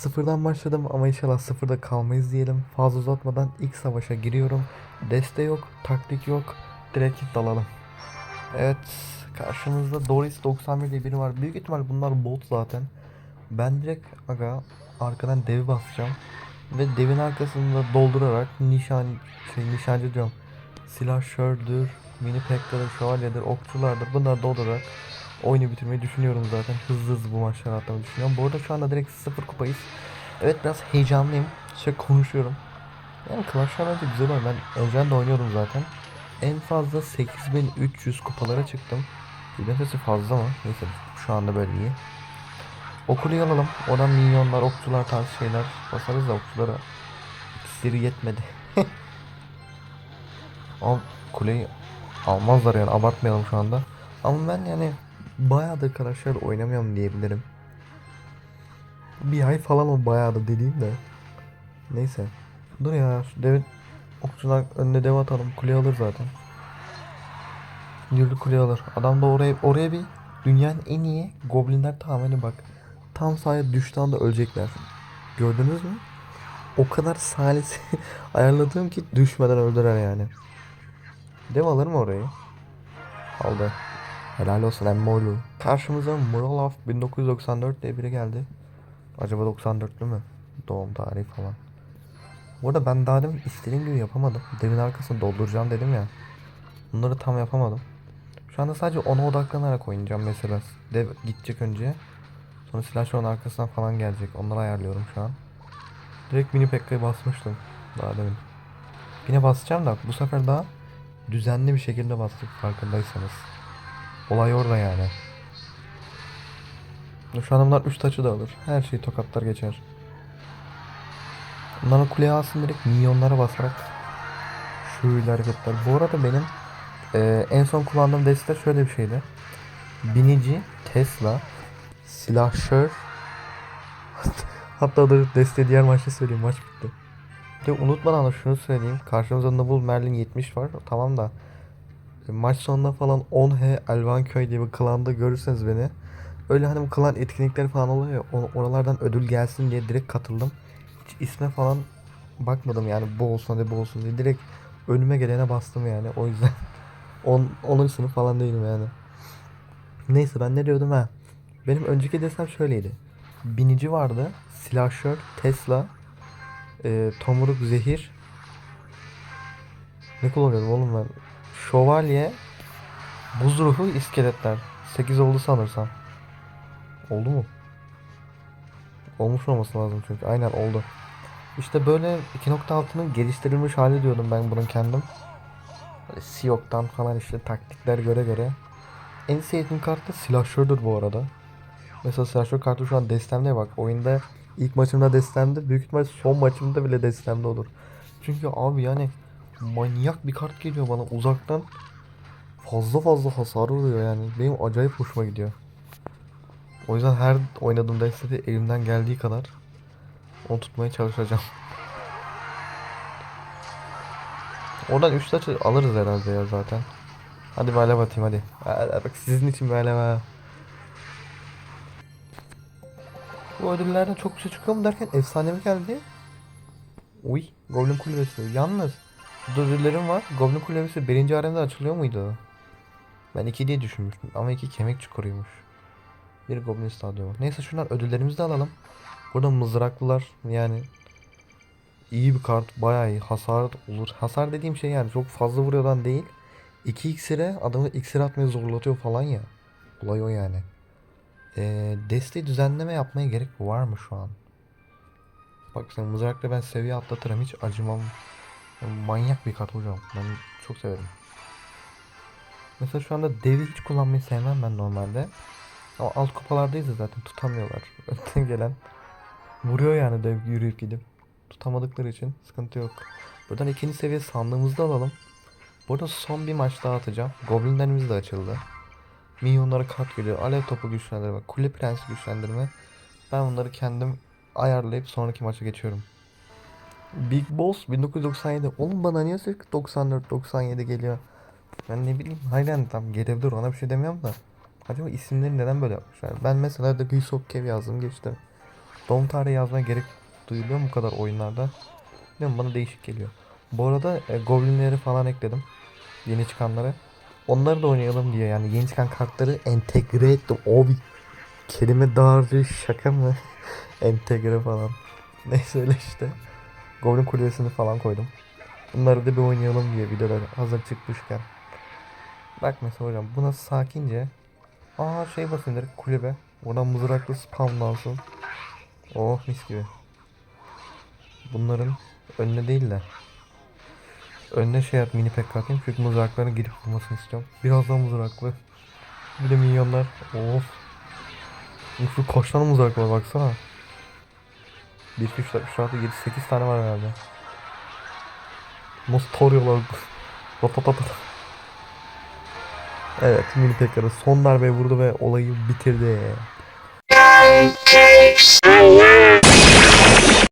Sıfırdan başladım ama inşallah sıfırda kalmayız diyelim. Fazla uzatmadan ilk savaşa giriyorum. Deste yok, taktik yok. Direkt dalalım. Evet, karşımızda Doris 91 diye biri var. Büyük ihtimal bunlar bot zaten. Ben direkt aga arkadan devi basacağım. Ve devin arkasında doldurarak nişan şey nişancı diyorum. Silahşördür, mini pekkadır, şövalyedir, okçulardır. Bunları doldurarak oyunu bitirmeyi düşünüyorum zaten. Hızlı hızlı bu maçları atlamayı düşünüyorum. Bu arada şu anda direkt sıfır kupayız. Evet biraz heyecanlıyım. Şey konuşuyorum. Yani Clash Royale güzel oyun. Ben önceden de oynuyordum zaten. En fazla 8300 kupalara çıktım. Sesi fazla mı? Neyse şu anda böyle iyi. O kuleyi alalım. Oradan minyonlar, okçular tarzı şeyler basarız da okçulara iksiri yetmedi. Ama kuleyi almazlar yani abartmayalım şu anda. Ama ben yani bayağıdır Clash Royale oynamıyorum diyebilirim. Bir ay falan o bayağıdır dediğim de. Neyse. Dur ya devin okçular önüne dev atalım. Kule alır zaten. Yürü kule alır. Adam da oraya oraya bir dünyanın en iyi goblinler tamamını bak. Tam sahaya düştüğü anda ölecekler. Gördünüz mü? O kadar salisi ayarladığım ki düşmeden öldürer yani. Dev alır mı orayı? Aldı. Helal olsun Emmolu. Karşımıza Muralov 1994 diye biri geldi. Acaba 94'lü mü? Doğum tarihi falan. Bu arada ben daha demin istediğim gibi yapamadım. Devin arkasını dolduracağım dedim ya. Bunları tam yapamadım. Şu anda sadece ona odaklanarak oynayacağım mesela. Dev gidecek önce. Sonra silah an arkasından falan gelecek. Onları ayarlıyorum şu an. Direkt mini pekka'yı basmıştım. Daha demin. Yine basacağım da bu sefer daha düzenli bir şekilde bastık farkındaysanız. Olay orada yani. Şu an bunlar 3 taçı da alır. Her şeyi tokatlar geçer. Bunları kuleye alsın direkt milyonlara basarak şöyle hareketler. Bu arada benim e, en son kullandığım deste şöyle bir şeydi. Binici, Tesla, silahşör hatta da deste diğer maçta söyleyeyim maç bitti. De unutmadan da şunu söyleyeyim. Karşımızda Noble Merlin 70 var. Tamam da maç sonunda falan 10H Elvanköy diye bir klanda görürseniz beni öyle hani bu klan etkinlikleri falan oluyor ya oralardan ödül gelsin diye direkt katıldım. Hiç isme falan bakmadım yani bu olsun hadi bu olsun diye direkt önüme gelene bastım yani o yüzden 10 10. sınıf falan değilim yani. Neyse ben ne diyordum ha. Benim önceki desem şöyleydi. Binici vardı. Silahşör, Tesla, e, Tomuruk Zehir. Ne kullanıyordum oğlum ben? Şövalye, Buz Ruhu, iskeletler. 8 oldu sanırsam. Oldu mu? Olmuş olması lazım çünkü. Aynen oldu. İşte böyle 2.6'nın geliştirilmiş hali diyordum ben bunun kendim. Siyok'tan falan işte taktikler göre göre. En sevdiğim kart da silahşördür bu arada. Mesela silahşör kartı şu an destemde bak. Oyunda ilk maçımda destemde. Büyük ihtimal son maçımda bile destemde olur. Çünkü abi yani manyak bir kart geliyor bana uzaktan. Fazla fazla hasar vuruyor yani. Benim acayip hoşuma gidiyor. O yüzden her oynadığım destede elimden geldiği kadar onu tutmaya çalışacağım. Oradan 3 taç alırız herhalde ya zaten. Hadi bir alev atayım hadi. Bak sizin için alev ha. Bu ödüllerden çok bir şey çıkıyor mu derken efsanevi geldi. Uy, Goblin Kulübesi. Yalnız bu ödüllerim var. Goblin Kulübesi birinci arenada açılıyor muydu? Ben 2 diye düşünmüştüm ama 2 kemik çukuruymuş. Bir Goblin Stadyumu. Neyse şunlar ödüllerimizi de alalım. Burada mızraklılar yani iyi bir kart. Bayağı iyi. Hasar olur. Hasar dediğim şey yani çok fazla vuruyordan değil. 2 iksire adamı iksir atmaya zorlatıyor falan ya. Olay o yani. Ee, desteği düzenleme yapmaya gerek var mı şu an? Bak sen mızrakla ben seviye atlatırım hiç acımam. Manyak bir kart hocam. Ben çok severim. Mesela şu anda devi hiç kullanmayı sevmem ben normalde. Ama alt kupalardayız ya zaten tutamıyorlar. Önden gelen vuruyor yani dev yürüyüp gidip. Tutamadıkları için sıkıntı yok. Buradan ikinci seviye sandığımızı da alalım. Burada son bir maç daha atacağım. Goblinlerimiz de açıldı. Minyonlara kart geliyor. Alev topu güçlendirme. Kule prensi güçlendirme. Ben bunları kendim ayarlayıp sonraki maça geçiyorum. Big Boss 1997. Oğlum bana niye sürekli 94-97 geliyor? Ben ne bileyim. Hayır tam gelebilir ona bir şey demiyorum da. Acaba isimleri neden böyle yapmışlar? Ben mesela The Geese of Cave yazdım geçti. Doğum tarihi yazmaya gerek duyuluyor mu bu kadar oyunlarda? Bilmiyorum bana değişik geliyor. Bu arada e, Goblinleri falan ekledim. Yeni çıkanları. Onları da oynayalım diye yani yeni çıkan kartları entegre ettim. O bir kelime dağarcığı şaka mı? entegre falan. Neyse öyle işte. Goblin kulübesini falan koydum. Bunları da bir oynayalım diye videolar hazır çıkmışken. Bak mesela hocam buna sakince Aa şey basın direkt kulübe. Oradan mızraklı spamlansın. Oh mis gibi. Bunların önüne değil de önüne şey at mini pek atayım çünkü mızrakların girip vurmasını istiyorum. Biraz daha mızraklı. Bir de minyonlar. Of. Uf, Şu kaç tane mızrak var baksana. 1, 2, 3, 4, 5, 6, 7, 8 tane var herhalde. Nasıl tarıyorlar? Evet mini pekkarı son darbeyi vurdu ve olayı bitirdi.